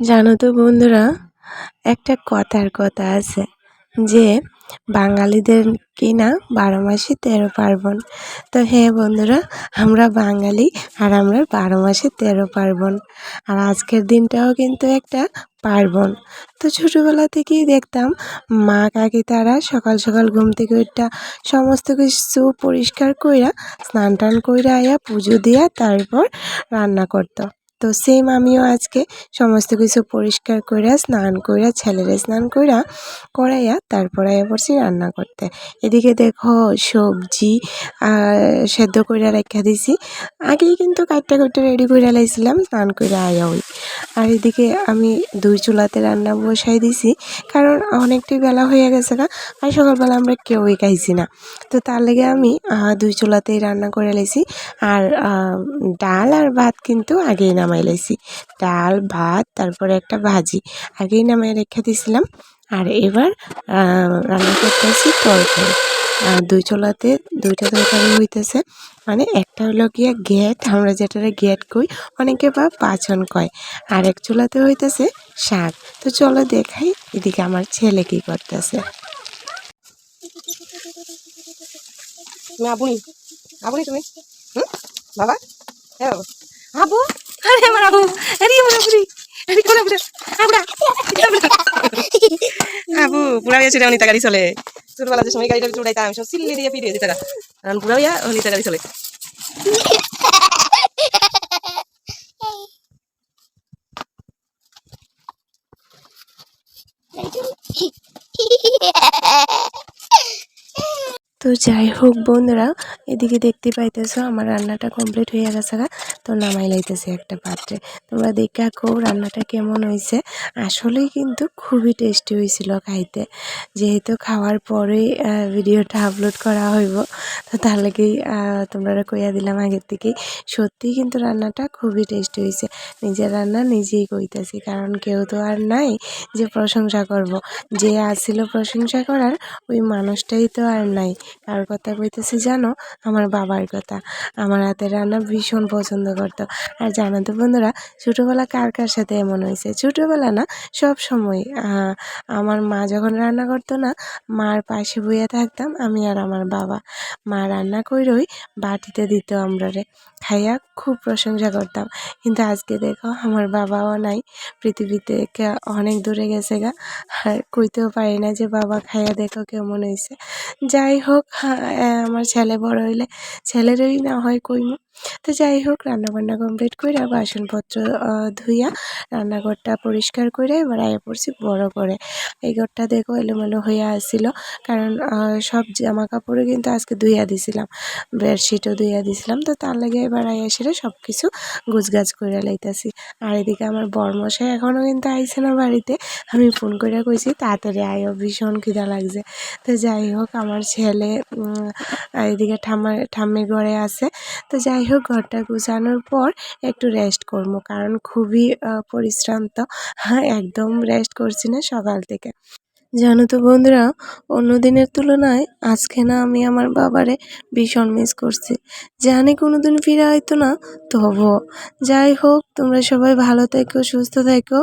জানো তো বন্ধুরা একটা কথার কথা আছে যে বাঙালিদের কি না বারো মাসে তেরো পার্বণ। তো হ্যাঁ বন্ধুরা, আমরা বাঙালি আর আমরা বারো মাসে তেরো পার্বণ। আর আজকের দিনটাও কিন্তু একটা পার্বণ। তো ছোটোবেলা থেকেই দেখতাম, মা কাকি তারা সকাল সকাল ঘুম থেকে উঠটা সমস্ত কিছু পরিষ্কার কইরা, স্নান টান কইরা আয়া পুজো দিয়া তারপর রান্না করতো। তো সেম আমিও আজকে সমস্ত কিছু পরিষ্কার কইরা, স্নান কইরা, ছেলেরে স্নান কইরা করাইয়া তারপর পড়ছি রান্না করতে। এদিকে দেখো সবজি সেদ্ধ কইরা রেখা দিছি। আগেই কিন্তু কাটটা কুটটা রেডি কইরা লাইছিলাম, স্নান কইরা আয়া ওই। আর এদিকে আমি দুই চুলাতে রান্না বসাই দিছি, কারণ অনেকটাই বেলা হয়ে গেছে না আর সকালবেলা আমরা কেউই খাইছি না। তো তার লেগে আমি দুই চুলাতেই রান্না করে লাইছি। আর ডাল আর ভাত কিন্তু আগেই নামাই লাইছি ডাল, ভাত, তারপরে একটা ভাজি। আগেই নামাই রেখে দিছিলাম। আর এবার রান্না করতেছি তরকারি। দুই চুলাতে, দুইটা তরকারি হইতেছে। মানে একটা হলো গিয়া গেট আমরা যেটারে গেট কই, অনেকে বা পাচন কয়। আর এক চুলাতে হইতেছে শাক। তো চলো দেখাই এদিকে আমার ছেলে কি করতেছে। তুমি আবুনি? আবুনি তুমি? হুম? বাবা? হ্যাঁ আবু! আরে আমার আবু আরে আমার আবুনি আরে কোন আবু আবুড়া আবু পুরা ইয়া ছেড়ে অনিতা গাড়ি চলে। ছোটবেলা যে সময় গাড়িটা উঠাইতাম সব সিল্লি দিয়ে ফিরিয়ে দিতে কারণ পুরা ইয়া অনিতা গাড়ি চলে। তো যাই হোক বন্ধুরা, এদিকে দেখতে পাইতেছো আমার রান্নাটা কমপ্লিট হয়ে গেছে তো নামাই লাইতেছে একটা পাত্রে। তোমরা দেখা কো রান্নাটা কেমন হয়েছে। আসলেই কিন্তু খুবই টেস্টি হয়েছিল খাইতে। যেহেতু খাওয়ার পরেই ভিডিওটা আপলোড করা হইব তো তার লাগেই তোমরা কইয়া দিলাম আগের থেকেই। সত্যিই কিন্তু রান্নাটা খুবই টেস্টি হয়েছে নিজের রান্না নিজেই কইতাছি, কারণ কেউ তো আর নাই যে প্রশংসা করব। যে আসছিল প্রশংসা করার, ওই মানুষটাই তো আর নাই। কার কথা কইতেছি জানো? আমার বাবার কথা। আমার হাতের রান্না ভীষণ পছন্দ করতো। আর জানো তো বন্ধুরা, ছোটোবেলা কার কার সাথে এমন হয়েছে ছোটোবেলা না, সব সময় আমার মা যখন রান্না করতো না, মার পাশে বইয়া থাকতাম আমি আর আমার বাবা। মা রান্না কইরই বাটিতে দিত আমরারে। খাইয়া খুব প্রশংসা করতাম। কিন্তু আজকে দেখো আমার বাবাও নাই। পৃথিবীতে অনেক দূরে গেছে গা। আর কইতেও পারি না যে বাবা খাইয়া দেখো কেমন হয়েছে যাই হোক হ্যাঁ, আমার ছেলে বড় হইলে ছেলেরই না হয় কইমু। তো যাই হোক রান্নাবান্না কমপ্লিট করে বাসনপত্র ধুইয়া রান্নাঘরটা পরিষ্কার করে এবার আয়া পড়ছি বড় করে এই ঘরটা দেখো এলোমেলো হইয়া আসছিল কারণ সব জামা কাপড়ও কিন্তু আজকে ধুইয়া দিছিলাম, বেডশিটও ধুইয়া দিছিলাম, তো তার লাগে এবার আয়া সেরে সব কিছু গুছগাছ করে লাইতাছি। আর এদিকে আমার বরমশাই এখনও কিন্তু আইছে না বাড়িতে, আমি ফোন করে কইছি, তাড়াতাড়ি আয়ও ভীষণ খিদা লাগছে। তো যাই হোক আমার ছেলে এদিকে ঠাম্মার ঠাম্মির ঘরে আছে তো যাই হোক ঘরটা গুছানোর পর একটু রেস্ট করব। কারণ খুবই পরিশ্রান্ত। হ্যাঁ একদম রেস্ট করছি না সকাল থেকে। জানো তো বন্ধুরা, অন্য দিনের তুলনায় আজকে না আমি আমার বাবারে ভীষণ মিস করছি। জানি কোনো দিন ফিরে হয়তো না, তবুও। যাই হোক তোমরা সবাই ভালো থেকো, সুস্থ থেকো,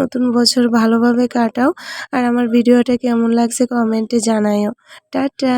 নতুন বছর ভালোভাবে কাটাও। আর আমার ভিডিওটা কেমন লাগছে কমেন্টে জানাইও। টাটা!